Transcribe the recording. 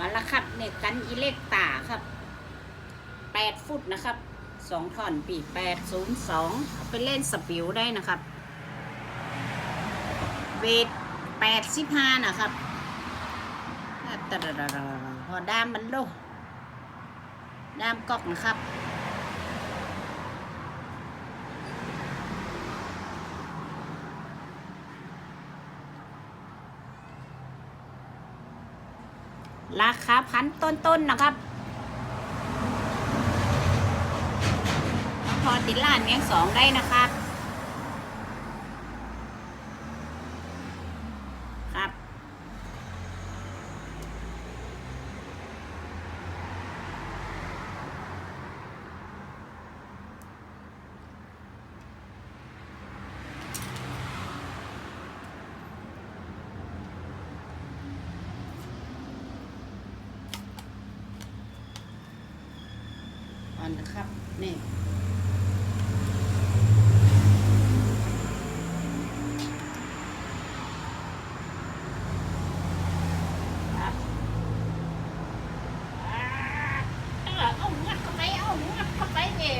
มาละครับเนี่ยกันอิเล็กตาครับแปดฟุตนะครับสองท่อนปีแปดศูนย์สองเอาไปเล่นสปิวได้นะครับเวทแปดสิบห้านะครับพอด้ามมันโลด้ามกอกนะครับ ราคาพันต้นๆนนะครับ พอติดล้านเมียงสองได้นะครับครับ อันนะครับนี่ครับอ่าเอางัดเข้าไปเอางัดเข้าไปเอเ